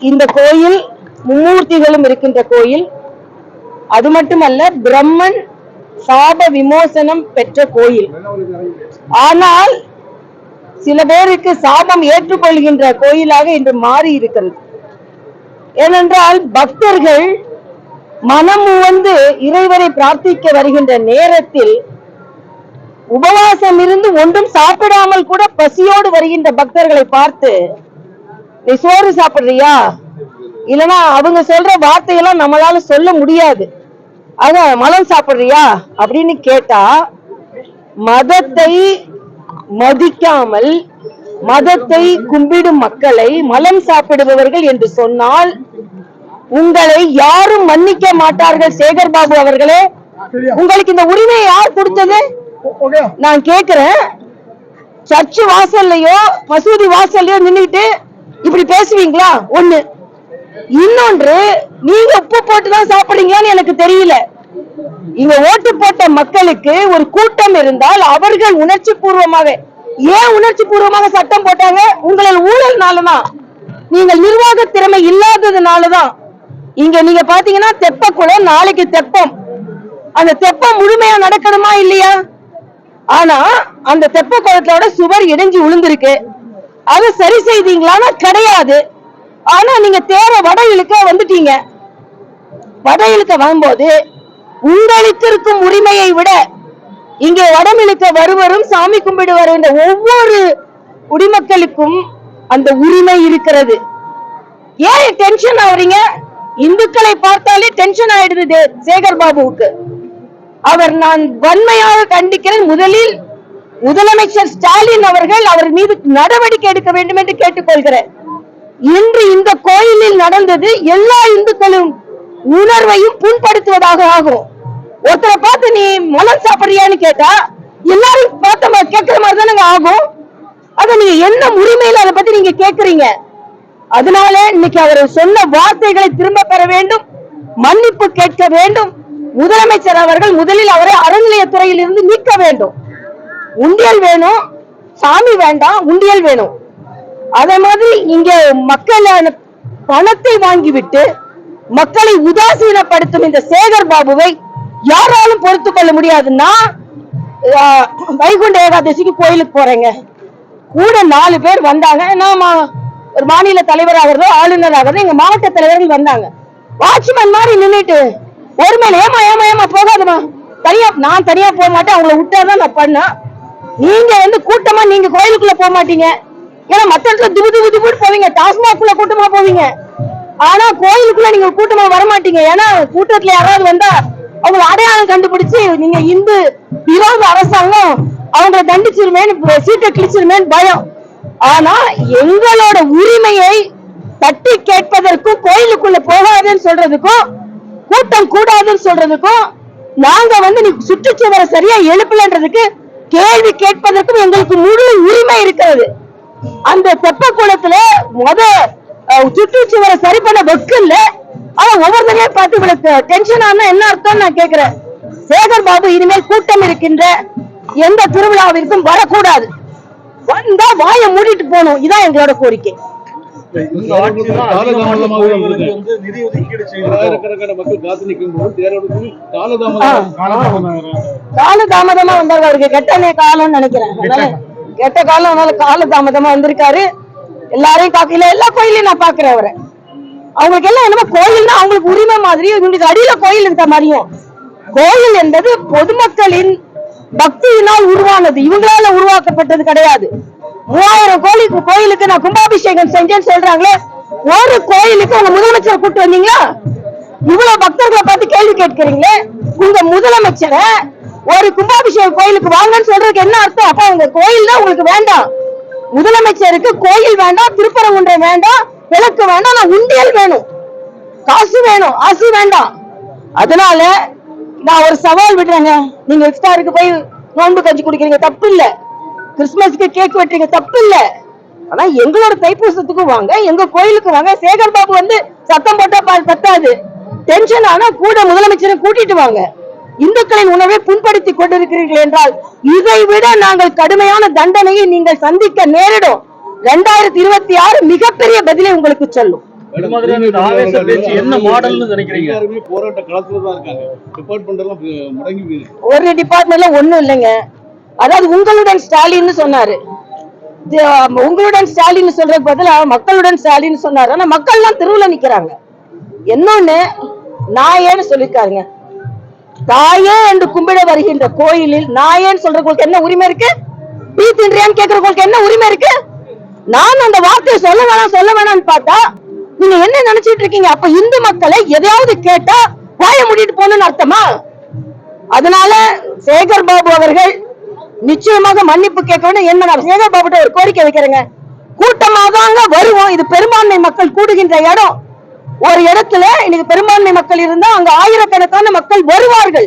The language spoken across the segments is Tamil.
இந்த கோயில் மும்மூர்த்திகளும் இருக்கின்ற கோயில். அது மட்டுமல்ல பிரம்மன் சாப விமோசனம் பெற்ற கோயில். ஆனால் சில பேருக்கு சாபம் ஏற்றுக்கொள்கின்ற கோயிலாக இன்று மாறி இருக்கிறது. ஏனென்றால் பக்தர்கள் மனம் வந்து இறைவனை பிரார்த்திக்க வருகின்ற நேரத்தில் உபவாசம் இருந்து ஒன்றும் சாப்பிடாமல் கூட பசியோடு வருகின்ற பக்தர்களை பார்த்து நீ சோறு சாப்பிடுறியா? இல்லனா அவங்க சொல்ற வார்த்தையெல்லாம் நம்மளால சொல்ல முடியாது. அத மலம் சாப்பிடுறியா? அப்படின்னு கேட்டா மதத்தை மதிக்காமல் மதத்தை கும்பிடும் மக்களை மலம் சாப்பிடுபவர்கள் என்று சொன்னால் உங்களை யாரும் மன்னிக்க மாட்டார்கள் சேகர் பாபு அவர்களே. உங்களுக்கு இந்த உரிமையை யார் கொடுத்தது? நான் கேக்குறேன். சர்ச்சு வாசல்லையோ மசூதி வாசல்லையோ நின்னுட்டு இப்படி பேசுவீங்களா? ஒண்ணு. இன்னொன்று நீங்க உப்பு போட்டு தான் சாப்பிடுறீங்களான்னு எனக்கு தெரியல. இங்க ஓட்டு போட்ட மக்களுக்கு ஒரு கூட்டம் இருந்தால் அவர்கள் உணர்ச்சி பூர்வமாக ஏன் உணர்ச்சி பூர்வமாக சட்டம் போட்டாங்க? உங்களின் ஊழல்னாலதான் நீங்கள் நிர்வாக திறமை இல்லாததுனாலதான் இங்க நீங்க பாத்தீங்கன்னா தெப்பக்குளம் நாளைக்கு தெப்பம். அந்த தெப்பம் முழுமையா நடக்கணுமா இல்லையா? ஆனா அந்த தெப்ப குளத்தோட சுவர் இடிஞ்சு விழுந்திருக்கு அதை சரி செய்தீங்களான்னா கிடையாது. ஆனா நீங்க தேர வட இழுக்க வந்துட்டீங்க. வட இழுக்க வரும்போது உங்களுக்கு இருக்கும் உரிமையை விட இங்கே வடமிழுக்க வருவரும் சாமி கும்பிடுவர் என்ற ஒவ்வொரு குடிமக்களுக்கும் அந்த உரிமை இருக்கிறது. ஏன் டென்ஷன் ஆகுறீங்க? இந்துக்களை பார்த்தாலே டென்ஷன் ஆயிடுது சேகர் பாபுவுக்கு. அவர் நான் வன்மையாக கண்டிக்கிறேன். முதலில் முதலமைச்சர் ஸ்டாலின் அவர்கள் அவர் மீது நடவடிக்கை எடுக்க வேண்டும் என்று கேட்டுக்கொள்கிறேன். இன்று இந்த கோயிலில் நடந்தது எல்லா இந்துக்களும் உணர்வையும் புண்படுத்துவதாக ஆகும். ஒருத்தரை பார்த்து நீ மலம் சாப்பிடுறியான்னு கேட்டா எல்லாரும் பார்த்த மாதிரி கேட்கிற மாதிரி தானே ஆகும். அத நீங்க என்ன உரிமையில அதை பத்தி நீங்க கேக்குறீங்க? அதனால இன்னைக்கு அவர் சொன்ன வார்த்தைகளை திரும்ப பெற வேண்டும் மன்னிப்பு கேட்க வேண்டும் முதலமைச்சர் அவர்கள் முதலில் அவரை அறநிலையத்துறையில் இருந்து நீக்க வேண்டும். உண்டியல் வேணும் சாமி வேண்டாம் உண்டியல் வேணும். அதே மாதிரி இங்க மக்களான பணத்தை வாங்கிவிட்டு மக்களை உதாசீனப்படுத்தும் இந்த சேகர் பாபுவை யாராலும் பொறுத்து கொள்ள முடியாதுன்னா வைகுண்ட ஏகாதசிக்கு கோயிலுக்கு போறேங்க. கூட நாலு பேர் வந்தாங்க. நாம மா- ஒரு மாநில தலைவராகிறதோ ஆளுநராகிறதோ எங்க மாவட்ட தலைவர்கள் வந்தாங்க. வாட்ச்மேன் மாதிரி நின்றுட்டு ஒரு மேல ஏமா ஏமா ஏமா போகாதமா தனியா நான் தனியா போக மாட்டேன். அவங்கள விட்டாதான் நான் பண்ணேன். நீங்க வந்து கூட்டமா நீங்க கோயிலுக்குள்ள போக மாட்டீங்க. ஏன்னா மத்த இடத்துல துபு துபு துபு போவீங்க. டாஸ்மாக்குள்ள கூட்டமா போவீங்க. ஆனா கோயிலுக்குள்ள நீங்க கூட்டமா வர மாட்டீங்க. ஏன்னா கூட்டத்துல யாராவது வந்தா அவங்க அடையாளம் கண்டுபிடிச்சு நீங்க இந்து விரோத அரசாங்கம் அவங்களை தண்டிச்சிருமேன்னு சீட்டை கிழிச்சிருமேன்னு பயம். ஆனா எங்களோட உரிமையை தட்டி கேட்பதற்கும் கோயிலுக்குள்ள போகாதுன்னு சொல்றதுக்கும் கூட்டம் கூடாதுன்னு சொல்றதுக்கும் நாங்க வந்து நீ சுற்றுச்சுவரை சரியா எழுப்பலன்றதுக்கு கேள்வி கேட்பதற்கும் எங்களுக்கு முழு உரிமை இருக்கிறது. அந்த தெப்ப குளத்துல முத சுற்றுச்சுவரை சரி பண்ண வெக்கு இல்ல ஆனா ஒவ்வொருத்தரையும் பார்த்து இவளுக்கு டென்ஷன் ஆனா என்ன அர்த்தம் நான் கேக்குறேன் சேகர் பாபு இனிமேல் கூட்டம் இருக்கின்ற எந்த திருவிழாவிற்கும் வரக்கூடாது. வந்தா வாயை மூடிட்டு போகணும். இதான் எங்களோட கோரிக்கை. நிதி ஒதுக்கீடு செய்யணும். ஆயிரக்கணக்கான மக்கள் காத்து நிற்கும் போது தேர்தலுக்கு காலதாமதம் காலதாமதமா வந்தாரு அவருக்கு கெட்ட காலம்னு நினைக்கிறேன். அதனால கெட்ட காலம். அதனால காலதாமதமா வந்திருக்காரு. எல்லாரையும் பாக்கல எல்லா கோயிலையும் நான் பாக்குறேன் அவரை. அவங்களுக்கு எல்லாம் என்னமோ கோயில்னா அவங்களுக்கு உரிமை மாதிரி இவங்களுக்கு அடியில கோயில் இருக்க மாதிரியும். கோயில் என்பது பொதுமக்களின் பக்தியினால் உருவானது. இவங்களால உருவாக்கப்பட்டது கிடையாது. மூவாயிரம் கோயிலுக்கு கோயிலுக்கு நான் கும்பாபிஷேகம் செஞ்சேன்னு சொல்றாங்களே ஒரு கோயிலுக்கு உங்க முதலமைச்சரை கூட்டு வந்தீங்களா? இவ்வளவு பக்தர்களை பார்த்து கேள்வி கேட்கிறீங்களே? உங்க முதலமைச்சரை ஒரு கும்பாபிஷேக கோயிலுக்கு வாங்கன்னு சொல்றதுக்கு என்ன அர்த்தம்? அப்ப உங்க கோயில் தான் உங்களுக்கு வேண்டாம். முதலமைச்சருக்கு கோயில் வேண்டாம் திருப்பரங்குன்றம் வேண்டாம் விளக்கு வேண்டாம் நான் உண்டியல் வேணும். காசு வேணும் ஆசை வேண்டாம். அதனால நான் ஒரு சவால் விடுறேங்க. நீங்க இஃப்தாருக்கு போய் நோன்பு கஞ்சி குடிக்கிறீங்க தப்பு இல்ல கிறிஸ்துமஸ்க்கு கேக் வெட்டுறீங்க தப்பு இல்ல ஆனா எங்களோட தைப்பூசத்துக்கும் வாங்க எங்க கோயிலுக்கு வாங்க. சேகர் பாபு வந்து சத்தம் போட்டா பா- பத்தாது. டென்ஷன் ஆனா கூட முதலமைச்சரை கூட்டிட்டு வாங்க. இந்துக்களின் உணவை புண்படுத்தி கொண்டிருக்கிறீர்கள் என்றால் இதை விட நாங்கள் கடுமையான தண்டனையை நீங்கள் சந்திக்க நேரிடும். இரண்டாயிரத்தி இருபத்தி ஆறு மிகப்பெரிய பதிலை உங்களுக்கு சொல்லும். எல்லாம் ஒரு டிபார்ட்மெண்ட்ல ஒண்ணும் இல்லைங்க. அதாவது உங்களுடன் ஸ்டாலின்னு சொன்னாரு. உங்களுடன் ஸ்டாலின் சொல்றதுக்கு பதிலா மக்களுடன் ஸ்டாலின் சொன்னாரு. ஆனா மக்கள்லாம் தெருவுல நிக்கிறாங்க. இன்னொன்னு நாயேன்னு சொல்லிருக்காருங்க தாயே என்று கும்பிட வருகின்ற கோயிலில் நாயேன்னு சொல்றவங்களுக்கு என்ன உரிமை இருக்கு? பீ தின்றியான்னு கேக்குறவங்களுக்கு என்ன உரிமை இருக்கு? நான் அந்த வார்த்தையை சொல்ல வேணாம் சொல்ல வேணாம்னு பார்த்தா நீங்க என்ன நினைச்சிட்டு இருக்கீங்க? அப்ப இந்து மக்களை எதையாவது கேட்டா வாய முடிட்டு போகணும்னு அர்த்தமா? அதனால சேகர் பாபு அவர்கள் நிச்சயமாக மன்னிப்பு கேட்க வேண்டும் என்ன நான் சேகர் பாபுட்ட ஒரு கோரிக்கை வைக்கிறேங்க. கூட்டமாக வருவோம். இது பெரும்பான்மை மக்கள் கூடுகின்ற இடம். ஒரு இடத்துல இன்னைக்கு பெரும்பான்மை மக்கள் இருந்தா அங்க ஆயிரக்கணக்கான மக்கள் வருவார்கள்.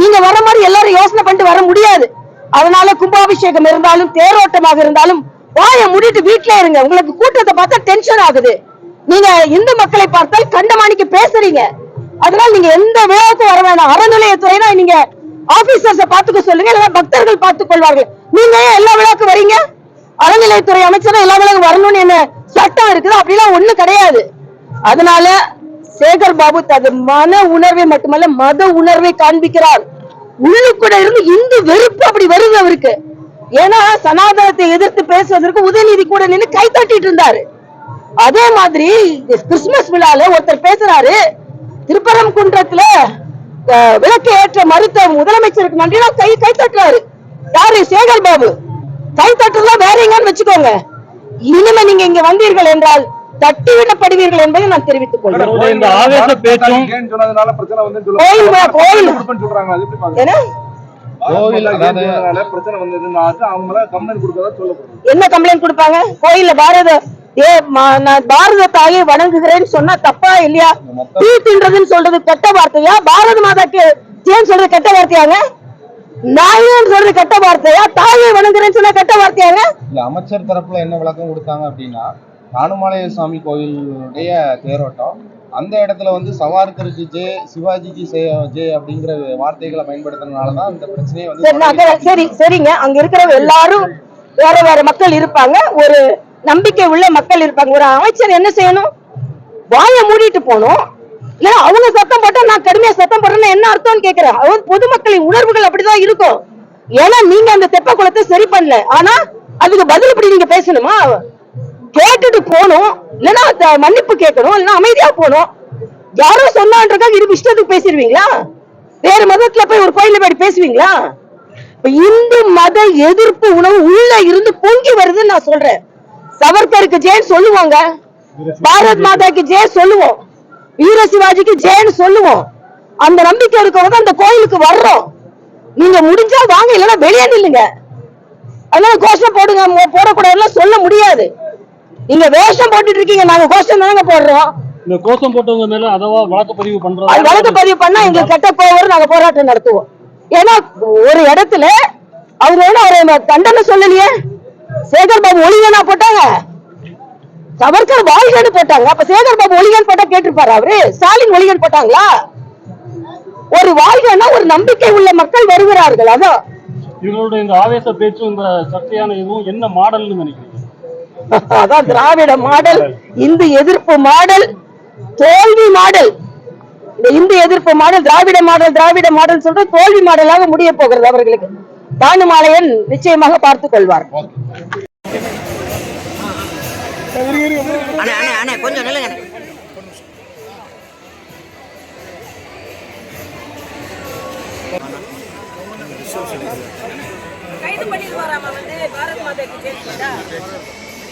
நீங்க வர மாதிரி எல்லாரும் யோசனை பண்ணிட்டு வர முடியாது. அதனால கும்பாபிஷேகம் இருந்தாலும் தேரோட்டமாக இருந்தாலும் வாய முடிட்டு வீட்டுல இருங்க. உங்களுக்கு கூட்டத்தை பார்த்தா டென்ஷன் ஆகுது. நீங்க இந்து மக்களை பார்த்தால் கண்டமானிக்கு பேசுறீங்க. அதனால நீங்க எந்த விழாவுக்கும் வர வேணாம். அறநிலையத்துறைனா நீங்க ஆபீசர்ஸ பாத்துக்க சொல்லுங்க இல்லைன்னா பக்தர்கள் பார்த்துக் கொள்வார்கள். நீங்க ஏன் எல்லா விழாவுக்கும் வரீங்க? அறநிலையத்துறை அமைச்சரும் எல்லா விழாவுக்கும் வரணும்னு என்ன சட்டம் இருக்குது? அப்படிலாம் ஒண்ணு கிடையாது. அதனால சேகர் பாபு தது மன உணர்வை மட்டுமல்ல மத உணர்வை காண்பிக்கிறார். உள்ளுக்குள்ள இருந்து இந்து வெறுப்பு அப்படி வருது அவருக்கு. ஏன்னா சனாதனத்தை எதிர்த்து பேசுவதற்கு உதயநிதி கூட நின்று கை தட்டிட்டு இருந்தாரு. அதே மாதிரி கிறிஸ்துமஸ் விழால ஒருத்தர் பேசுறாரு திருப்பரம் குன்றத்துல விளக்கு ஏற்ற மறுத்த முதலமைச்சருக்கு நன்றி கை கை தட்டுறாரு. யாரு? சேகர் பாபு. கை தட்டுறதா வேற எங்கன்னு வச்சுக்கோங்க. இனிமே நீங்க இங்க வந்தீர்கள் என்றால் தட்டிவிடப்படுவீர்கள் என்பதை நான் தெரிவித்துக் கொள்கிறேன். என்ன? கம்ப்ளைண்ட் கொடுப்பாங்க? கோயில்ல பாரத ஏ பாரத தாயை வணங்குகிறேன்னு சொன்னா தப்பா இல்லையா? தீ தின்றதுன்னு சொல்றது கெட்ட வார்த்தையா? பாரத மாதாக்கு ஏன் சொல்றது கெட்ட வார்த்தையாங்க? நாயன்னு சொல்றது கெட்ட வார்த்தையா? தாயை வணங்குறேன்னு சொன்னா கெட்ட வார்த்தையாங்க? இல்ல அமைச்சர் தரப்புல என்ன விளக்கம் கொடுத்தாங்க அப்படின்னா ராணுமாலய சுவாமி கோயிலுடைய தேரோட்டம். அந்த இடத்துல வந்து சவார்கருக்கு ஜே சிவாஜிக்கு ஜே அப்படிங்கிற வார்த்தைகளை பயன்படுத்துறதுனால தான் பிரச்சனையே வந்து சரி சரிங்க. அங்க இருக்கிற எல்லாரும் வேற வேற மக்கள் இருப்பாங்க. ஒரு நம்பிக்கை உள்ள மக்கள் இருப்பாங்க. ஒரு அமைச்சர் என்ன செய்யணும்? வாயை மூடிட்டு போகணும். இல்ல அவங்க சத்தம் போட்டா நான் கடுமையா சத்தம் போடுறேன்னு என்ன அர்த்தம்னு கேக்குறேன். அவங்க பொதுமக்களின் உணர்வுகள் அப்படிதான் இருக்கும். ஏன்னா நீங்க அந்த தெப்ப குளத்தை சரி பண்ணல. ஆனா அதுக்கு பதில் இப்படி நீங்க பேசணுமா? கேட்டுட்டு போகணும். இல்லைன்னா த- மன்னிப்பு கேட்கணும். இல்லைன்னா அமைதியா போகணும். யாரோ சொன்னான்றக்காக இது இஷ்டத்துக்கு பேசிடுவீங்களா? வேற மதத்துல போய் ஒரு கோயில போய் பேசுவீங்களா? இந்து மத எதிர்ப்பு உணவு உள்ள இருந்து பொங்கி வருதுன்னு நான் சொல்றேன். சவர்கருக்கு ஜெயன் சொல்லுவாங்க. பாரத் மாதாக்கு ஜெய சொல்லுவோம். வீர சிவாஜிக்கு ஜெயன்னு சொல்லுவோம். அந்த நம்பிக்கை இருக்கவங்க அந்த கோயிலுக்கு வர்றோம். நீங்க முடிஞ்சா வாங்க இல்லைன்னா வெளியே நில்லுங்க. அதனால கோஷம் போடுங்க மோ- போடக்கூடாதுலாம் சொல்ல முடியாது. நீங்க வேஷம் போட்டுட்டு இருக்கீங்க நாங்க கோஷம் தானங்க போடுறோம். இந்த கோஷம் போட்டவங்க மேல அதவா வழக்கு பதிவு பண்றது அது வழக்கு பதிவு பண்ணா எங்களுக்கு கெட்ட போவர் நாங்க போராட்டம் நடத்துவோம். ஏன்னா ஒரு இடத்துல அவங்க ஒண்ணு அவரை தண்டனை சொல்லலையே. சேகர் பாபு ஒளிகனா போட்டாங்க. சவர்கர் வாழ்கன்னு போட்டாங்க. அப்ப சேகர் பாபு ஒளிகன் போட்டா கேட்டிருப்பாரு அவரு. ஸ்டாலின் ஒளிகன் போட்டாங்களா? ஒரு வாழ்கன்னா ஒரு நம்பிக்கை உள்ள மக்கள் வருகிறார்கள் அதான். இவங்களுடைய இந்த ஆவேச பேச்சும் இந்த சர்ச்சையான இதுவும் என்ன மாடல்னு நினைக்கிறீங்க? அதான் திராவிட மாடல் இந்து எதிர்ப்பு மாடல் தோல்வி மாடல். இந்த இந்து எதிர்ப்பு model Dravida model Dravida model சொல்ற தோல்வி மாடலாக முடிய போகிறது அவர்களுக்கு. தானுமாலையன் நிச்சயமாக பார்த்துக் கொள்வார். அண்ணே அண்ணே அண்ணே கொஞ்சம் நில்லுங்க. கைது வந்து பாரத் மாதாக்கு